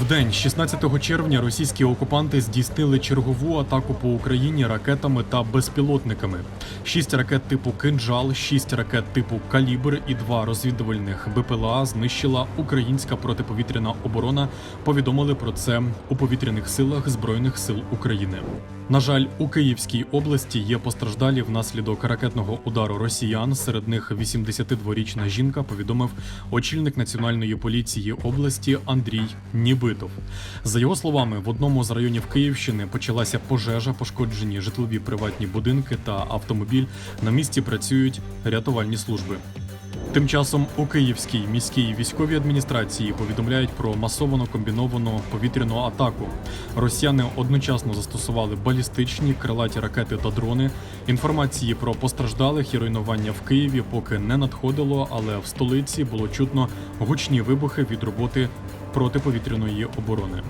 В день 16 червня російські окупанти здійснили чергову атаку по Україні ракетами та безпілотниками. Шість ракет типу «Кинджал», шість ракет типу Калібр і два розвідувальних БПЛА знищила українська протиповітряна оборона. Повідомили про це у повітряних силах збройних сил України. На жаль, у Київській області є постраждалі внаслідок ракетного удару росіян. Серед них 82-річна жінка повідомив очільник національної поліції області Андрій Нібитов. За його словами, в одному з районів Київщини почалася пожежа, пошкоджені житлові приватні будинки та автомобіль. На місці працюють рятувальні служби. Тим часом у Київській міській військовій адміністрації повідомляють про масовану комбіновану повітряну атаку. Росіяни одночасно застосували балістичні крилаті ракети та дрони. Інформації про постраждалих і руйнування в Києві поки не надходило, але в столиці було чутно гучні вибухи від роботи протиповітряної оборони.